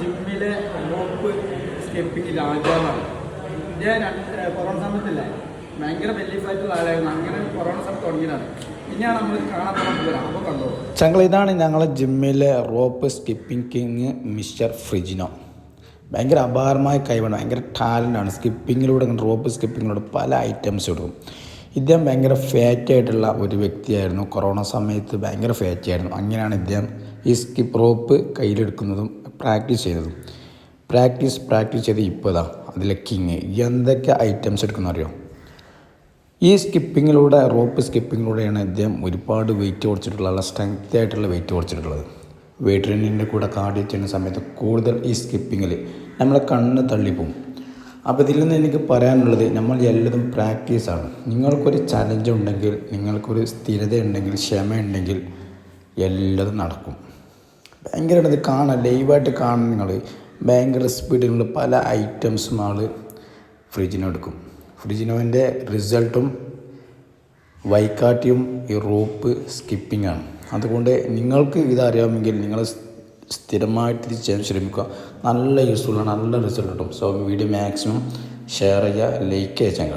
ജിമ്മിലെ rope skipping രാജാവാണ് ഞാൻ corona സമയത്തില്ലേ? ഭയങ്കര വലിയ ഫാറ്റുള്ള ആളായിരുന്നു. അങ്ങനെ കൊറോണ സമയത്ത് തുടങ്ങിയതാണ്. ചങ്ങൾ നമ്മൾ കാണാൻ കണ്ടോ? ഇതാണ് ഞങ്ങളെ ജിമ്മിലെ റോപ്പ് സ്കിപ്പിംഗ് കിങ് മിസ്റ്റർ ഫ്രിജിനോ. ഭയങ്കര അപാരമായ കഴിവാണ്. ഭയങ്കര ടാലന്റാണ് സ്കിപ്പിങ്ങിലൂടെ റോപ്പ് സ്കിപ്പിങ്ങിലൂടെ പല ഐറ്റംസ് എടുക്കും ഇദ്ദേഹം ഭയങ്കര ഫാറ്റ് ആയിട്ടുള്ള ഒരു വ്യക്തിയായിരുന്നു. കൊറോണ സമയത്ത് ഭയങ്കര ഫാറ്റ് ആയിരുന്നു. അങ്ങനെയാണ് ഇദ്ദേഹം ഈ സ്കിപ്പ് റോപ്പ് കയ്യിലെടുക്കുന്നതും പ്രാക്ടീസ് ചെയ്തതും. പ്രാക്ടീസ് പ്രാക്ടീസ് ചെയ്ത് ഇപ്പോൾ ഇതാ അതിലെ കിങ് എന്തൊക്കെ ഐറ്റംസ് എടുക്കുന്ന അറിയോ ഈ സ്കിപ്പിങ്ങിലൂടെ റോപ്പ് സ്കിപ്പിങ്ങിലൂടെയാണ് ഇദ്ദേഹം ഒരുപാട് വെയിറ്റ് കുറച്ചിട്ടുള്ള സ്ട്രെങ്ത് ആയിട്ടുള്ള വെയിറ്റ് കുറച്ചിട്ടുള്ളത്. വെയിറ്റ് ട്രെയിനിങ്ങിന്റെ കൂടെ കാർഡിയോ ചെയ്യുന്ന സമയത്ത് കൂടുതൽ ഈ സ്കിപ്പിങ്ങിൽ നമ്മളെ കണ്ണ് തള്ളിപ്പോവും. അപ്പോൾ ഇതിൽ നിന്ന് എനിക്ക് പറയാനുള്ളത് നമ്മൾ എല്ലാതും പ്രാക്ടീസാണ് നിങ്ങൾക്കൊരു ചലഞ്ച് ഉണ്ടെങ്കിൽ നിങ്ങൾക്കൊരു സ്ഥിരത ഉണ്ടെങ്കിൽ ക്ഷമ ഉണ്ടെങ്കിൽ എല്ലാതും നടക്കും. ഭയങ്കരമായിട്ട് ഇത് കാണാം. ലൈവായിട്ട് കാണും നിങ്ങൾ ഭയങ്കര സ്പീഡിലുള്ള പല ഐറ്റംസും ആൾ ഫ്രിഡ്ജിനോ എടുക്കും. ഫ്രിഡ്ജിനോവിന്റെ റിസൾട്ടും വൈക്കാട്ടിയും ഈ റോപ്പ് സ്കിപ്പിംഗ് ആണ്. അതുകൊണ്ട് നിങ്ങൾക്ക് ഇതറിയാമെങ്കിൽ നിങ്ങൾ സ്ഥിരമായിട്ട് ഇത് ചെയ്യാൻ ശ്രമിക്കുക. നല്ല യൂസ്ഫുള്ളാണ് നല്ല റിസൾട്ട് കിട്ടും. സോ വീഡിയോ മാക്സിമം ഷെയർ ചെയ്യുക ലൈക്ക് ചെയ്യുക